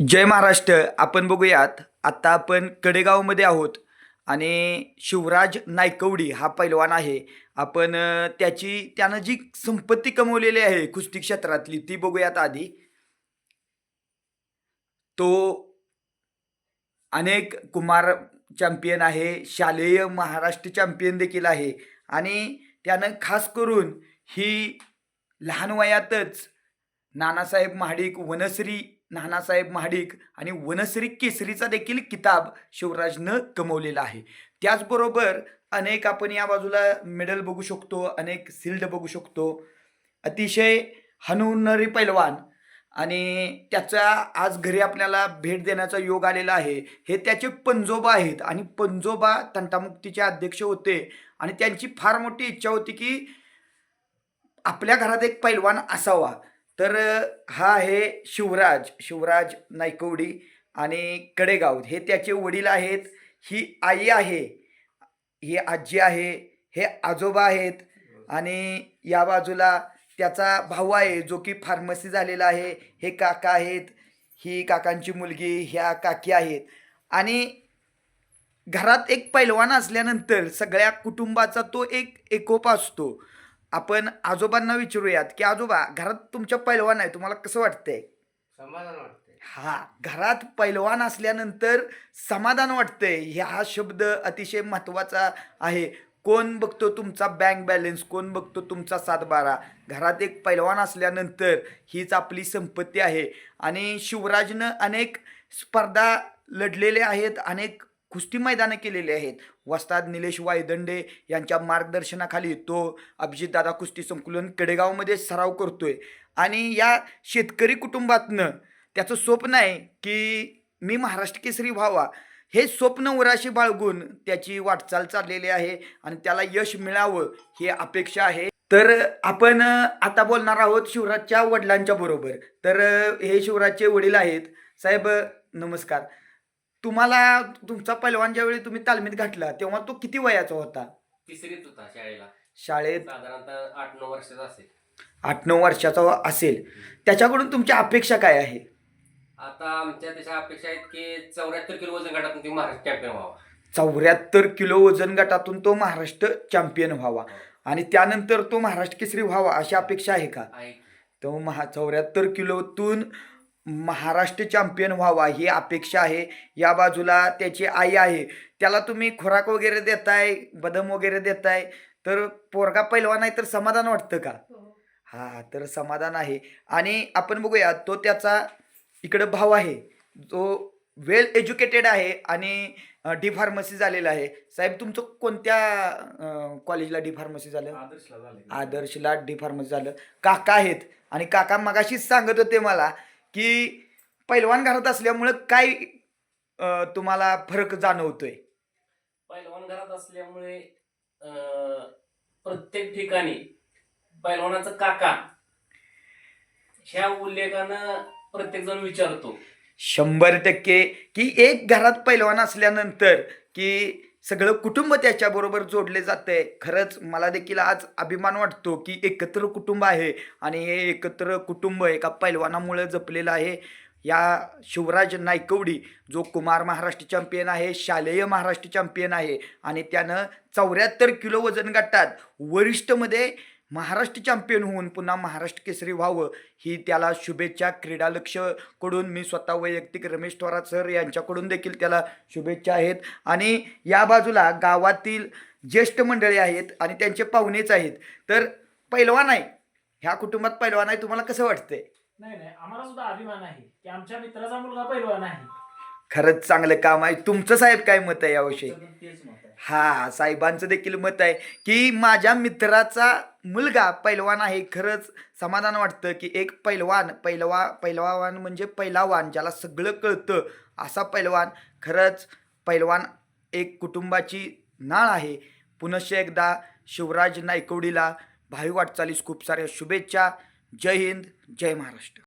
जय महाराष्ट्र. आपण बघूयात आता आपण कडेगावमध्ये आहोत आणि शिवराज नायकवडी हा पैलवान आहे. आपण त्याची त्यानं जी संपत्ती कमवलेली आहे कुस्ती क्षेत्रातली ती बघूयात आधी. तो अनेक कुमार चॅम्पियन आहे शालेय महाराष्ट्र चॅम्पियन देखील आहे. आणि त्यानं खास करून ही लहान वयातच नानासाहेब महाडिक वनश्री नानासाहेब महाडिक आणि वनश्री केसरीचा देखील किताब शिवराजनं कमवलेला आहे. त्याचबरोबर अनेक आपण या बाजूला मेडल बघू शकतो अनेक सिल्ड बघू शकतो. अतिशय हनुनरी पैलवान आणि त्याचा आज घरी आपल्याला भेट देण्याचा योग आलेला आहे. हे त्याचे पंजोबा आहेत आणि पंजोबा तंटामुक्तीचे अध्यक्ष होते आणि त्यांची फार मोठी इच्छा होती की आपल्या घरात एक पैलवान असावा. तर हा आहे शिवराज शिवराज नायकवडी आणि कडेगाव. हे त्याचे वडील आहेत. ही आई आहे. ही आजी आहे. हे आजोबा आहेत. आणि या बाजूला त्याचा भाऊ आहे जो की फार्मसी झालेला आहे. हे काका आहेत. ही काकांची मुलगी ह्या काकी आहेत. आणि घरात एक पैलवान असल्यानंतर सगळ्या कुटुंबाचा तो एक एकोपा असतो. आपण आजोबांना विचारूयात की आजोबा घरात तुमच्या पैलवान आहे तुम्हाला कसं वाटतंय? समाधान वाटते हा घरात पैलवान असल्यानंतर समाधान वाटतंय. हे हा शब्द अतिशय महत्त्वाचा आहे. कोण बघतो तुमचा बँक बॅलन्स कोण बघतो तुमचा सातबारा? घरात एक पैलवान असल्यानंतर हीच आपली संपत्ती आहे. आणि शिवराजनं अनेक स्पर्धा लढलेले आहेत अनेक कुस्ती मैदानं केलेली आहेत. वस्ताद निलेश वायदंडे यांच्या मार्गदर्शनाखाली तो अभिजितदादा कुस्ती संकुलन कडेगावमध्ये सराव करतोय. आणि या शेतकरी कुटुंबातनं त्याचं स्वप्न आहे की मी महाराष्ट्र केसरी व्हावा. हे स्वप्न उराशी बाळगून त्याची वाटचाल चाललेली आहे आणि त्याला यश मिळावं ही अपेक्षा आहे. तर आपण आता बोलणार आहोत शिवराजच्या वडिलांच्या बरोबर. तर हे शिवराजचे वडील आहेत. साहेब नमस्कार. तुम्हाला तुमचा पैलवान ज्यावेळी तुम्ही तालमीत घातला तेव्हा तो किती वयाचा होता? तिसरीत होता शाळेला. शाळेत? साधारणतः आठ नऊ वर्षाचा असेल. आठ नऊ वर्षाचा असेल. त्याच्याकडून तुमची अपेक्षा काय आहे? आता आमच्या त्याच्या अपेक्षा आहेत की चौऱ्याहत्तर किलो वजन गटातून ती महाराष्ट्र चॅम्पियन व्हावा. चौऱ्याहत्तर किलो वजन गटातून तो महाराष्ट्र चॅम्पियन व्हावा. आणि त्यानंतर तो महाराष्ट्र केसरी व्हावा अशी अपेक्षा आहे का? आहे. तो महा चौऱ्याहत्तर किलोतून महाराष्ट्र चॅम्पियन व्हावा ही अपेक्षा आहे. या बाजूला त्याची आई आहे. त्याला तुम्ही खुराक वगैरे देताय बदम वगैरे देताय तर पोरगा पैलवान आहे तर समाधान वाटतं का? हा. तर समाधान आहे. आणि आपण बघूया तो त्याचा इकडं भाव आहे. जो वेल एज्युकेटेड आहे आणि डी फार्मसी झालेला आहे. साहेब तुमचं कोणत्या कॉलेजला डी फार्मसी झालं? आदर्शला झाले. आदर्शला डी फार्मसी झालं. काका आहेत. आणि काका मगाशीच सांगत होते मला की पैलवान घरात असल्यामुळं काय अं, तुम्हाला फरक जाणवतोय? पैलवान घरात असल्यामुळे अं, प्रत्येक ठिकाणी पैलवानाचं काका ह्या उल्लेखानं प्रत्येक जण विचारतो. शंभर टक्के. की एक घरात पैलवान असल्यानंतर की सगळं कुटुंब त्याच्याबरोबर जोडले जाते खरंच मला देखील आज अभिमान वाटतो की एकत्र कुटुंब आहे आणि हे एकत्र कुटुंब एका पैलवानामुळे जपलेलं आहे. या शिवराज नायकवडी जो कुमार महाराष्ट्र चॅम्पियन आहे शालेय महाराष्ट्र चॅम्पियन आहे आणि त्यानं चौऱ्याहत्तर किलो वजन गटात वरिष्ठमध्ये महाराष्ट्र चॅम्पियन होऊन पुन्हा महाराष्ट्र केसरी व्हावं ही त्याला शुभेच्छा. क्रीडा लक्षकडून मी स्वतः वैयक्तिक रमेश थोरात सर यांच्याकडून देखील त्याला शुभेच्छा आहेत. आणि या बाजूला गावातील ज्येष्ठ मंडळी आहेत आणि त्यांचे पाहुणेच आहेत. तर पैलवान आहे. ह्या कुटुंबात पैलवान आहे तुम्हाला कसं वाटतंय? नाही नाही. आम्हाला सुद्धा अभिमान आहे की आमच्या मित्राचा मुलगा पैलवान आहे. खरंच चांगलं काम आहे. तुमचं साहेब काय मत आहे याविषयी? सगळं तेच मत आहे. हा साहेबांचं देखील मत आहे की माझ्या मित्राचा मुलगा पैलवान आहे खरंच समाधान वाटतं की एक पैलवान पैलवा पैलवान म्हणजे पैलावान ज्याला सगळं कळतं असा पैलवान खरंच पैलवान एक कुटुंबाची नाळ आहे. पुनश्च एकदा शिवराज नायकवडीला भावी वाटचालीस खूप साऱ्या शुभेच्छा. जय हिंद जय महाराष्ट्र.